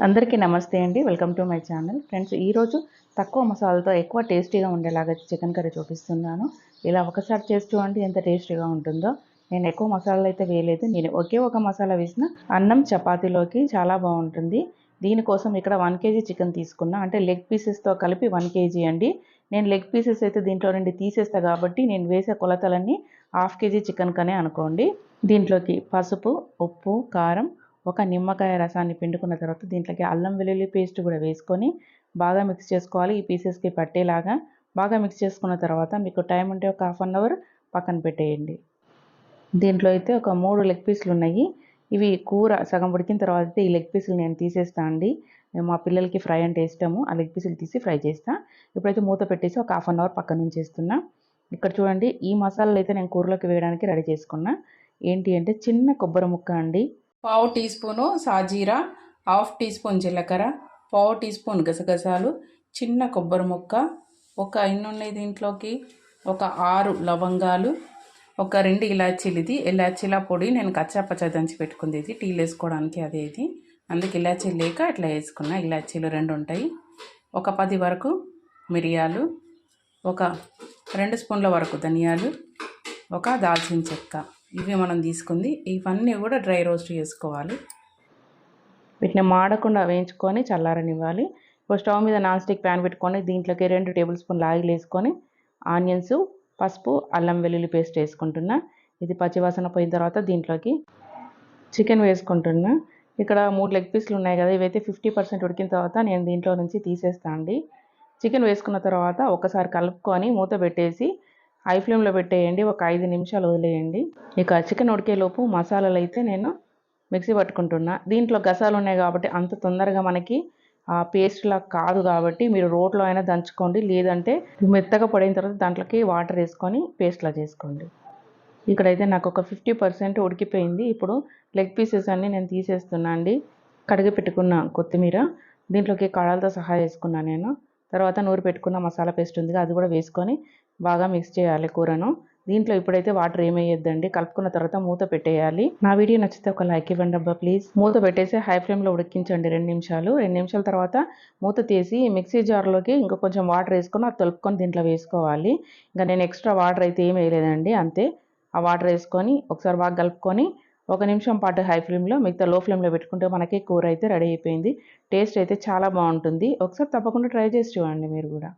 అందరికీ నమస్తే అండి. Welcome to my channel. Friends ఈరోజు తక్కువ మసాలాతో ఎక్కువ టేస్టీగా ఉండేలాగా చికెన్ కర్రీ చూపిస్తున్నాను. ఇలా ఒకసారి చేసి చూడండి ఎంత టేస్టీగా ఉంటుందో. నేను ఎక్కువ మసాలాలు అయితే వేయలేదు. నేను ఒకే ఒక మసాలా వేసిన అన్నం చపాతీలోకి చాలా బాగుంటుంది. దీనికోసం ఇక్కడ వన్ కేజీ చికెన్ తీసుకున్నా. అంటే లెగ్ పీసెస్తో కలిపి వన్ కేజీ అండి. నేను లెగ్ పీసెస్ అయితే దీంట్లో నుండి తీసేస్తా కాబట్టి నేను వేసే కొలతలన్నీ హాఫ్ కేజీ చికెన్ కనే అనుకోండి. దీంట్లోకి పసుపు ఉప్పు కారం ఒక నిమ్మకాయ రసాన్ని పిండుకున్న తర్వాత దీంట్లోకి అల్లం వెల్లుల్లి పేస్ట్ కూడా వేసుకొని బాగా మిక్స్ చేసుకోవాలి. ఈ పీసెస్కి పట్టేలాగా బాగా మిక్స్ చేసుకున్న తర్వాత మీకు టైం ఉంటే ఒక హాఫ్ అన్ అవర్ పక్కన పెట్టేయండి. దీంట్లో అయితే ఒక మూడు లెగ్ పీసులు ఉన్నాయి. ఇవి కూర సగం ఉడికిన తర్వాత అయితే ఈ లెగ్ పీసులు నేను తీసేస్తా అండి. మా పిల్లలకి ఫ్రై అంటే ఇష్టము. ఆ లెగ్ పీసులు తీసి ఫ్రై చేస్తా. ఇప్పుడైతే మూత పెట్టేసి ఒక హాఫ్ అన్ అవర్ పక్కన నుంచి ఇక్కడ చూడండి ఈ మసాలాలు అయితే నేను కూరలోకి వేయడానికి రెడీ చేసుకున్నా. ఏంటి అంటే చిన్న కొబ్బరి ముక్క అండి. పావు టీ స్పూను సాజీరా హాఫ్ టీ స్పూన్ జీలకర్ర పావు టీ స్పూన్ గసగసాలు చిన్న కొబ్బరి ముక్క ఒక ఎన్ని ఉన్నాయి దీంట్లోకి ఒక ఆరు లవంగాలు ఒక రెండు ఇలాచీలు ఇది ఇలాచీల పొడి నేను కచ్చా పచ్చ దంచి పెట్టుకుంది ఇది టీలు వేసుకోవడానికి అదే ఇది. అందుకు ఇలాచీలు లేక ఇట్లా వేసుకున్నా. ఇలాచీలు రెండు ఉంటాయి. ఒక పది వరకు మిరియాలు ఒక రెండు స్పూన్ల వరకు ధనియాలు ఒక దాల్చిన చెక్క. ఇవి మనం తీసుకుంది. ఇవన్నీ కూడా డ్రై రోస్ట్ చేసుకోవాలి. వీటిని మాడకుండా వేయించుకొని చల్లారనివ్వాలి. ఇప్పుడు స్టవ్ మీద నాన్ స్టిక్ ప్యాన్ పెట్టుకొని దీంట్లోకి రెండు టేబుల్ స్పూన్లు ఆయిల్ వేసుకొని ఆనియన్స్ పసుపు అల్లం వెల్లుల్లి పేస్ట్ వేసుకుంటున్నా. ఇది పచ్చివాసన పోయిన తర్వాత దీంట్లోకి చికెన్ వేసుకుంటున్నా. ఇక్కడ మూడు లెగ్ పీస్లు ఉన్నాయి కదా ఇవైతే ఫిఫ్టీ పర్సెంట్ ఉడికిన తర్వాత నేను దీంట్లో నుంచి తీసేస్తాను అండి. చికెన్ వేసుకున్న తర్వాత ఒకసారి కలుపుకొని మూత పెట్టేసి హై ఫ్లేమ్లో పెట్టేయండి. ఒక ఐదు నిమిషాలు వదిలేయండి. ఇక చికెన్ ఉడికేలోపు మసాలాలు అయితే నేను మిక్సీ పట్టుకుంటున్నా. దీంట్లో గసాలు ఉన్నాయి కాబట్టి అంత తొందరగా మనకి ఆ పేస్ట్లా కాదు కాబట్టి మీరు రోట్లో అయినా దంచుకోండి. లేదంటే మెత్తగా పడిన తర్వాత దాంట్లోకి వాటర్ వేసుకొని పేస్ట్లా చేసుకోండి. ఇక్కడైతే నాకు ఒక ఫిఫ్టీ పర్సెంట్ ఉడికిపోయింది. ఇప్పుడు లెగ్ పీసెస్ అన్నీ నేను తీసేస్తున్నా అండి. కడిగి పెట్టుకున్న కొత్తిమీర. దీంట్లోకి కాడలతో సహా వేసుకున్నాను నేను. తర్వాత నూరు పెట్టుకున్న మసాలా పేస్ట్ ఉంది అది కూడా వేసుకొని బాగా మిక్స్ చేయాలి కూరను. దీంట్లో ఇప్పుడైతే వాటర్ ఏమయ్యొద్దండి కలుపుకున్న తర్వాత మూత పెట్టేయాలి. నా వీడియో నచ్చితే ఒక లైక్ ఇవ్వండి అబ్బా ప్లీజ్ మూత పెట్టేసి హై ఫ్లేమ్లో ఉడికించండి రెండు నిమిషాలు. రెండు నిమిషాల తర్వాత మూత తీసి మిక్సీ జార్లోకి ఇంకా కొంచెం వాటర్ వేసుకొని అది తలుపుకొని దీంట్లో వేసుకోవాలి. ఇంకా నేను ఎక్స్ట్రా వాటర్ అయితే ఏం వేయలేదండి అంతే. ఆ వాటర్ వేసుకొని ఒకసారి బాగా కలుపుకొని ఒక నిమిషం పాటు హై ఫ్లేమ్లో మిగతా లో ఫ్లేమ్లో పెట్టుకుంటే మనకి కూర అయితే రెడీ అయిపోయింది. టేస్ట్ అయితే చాలా బాగుంటుంది. ఒకసారి తప్పకుండా ట్రై చేసి చూడండి మీరు కూడా.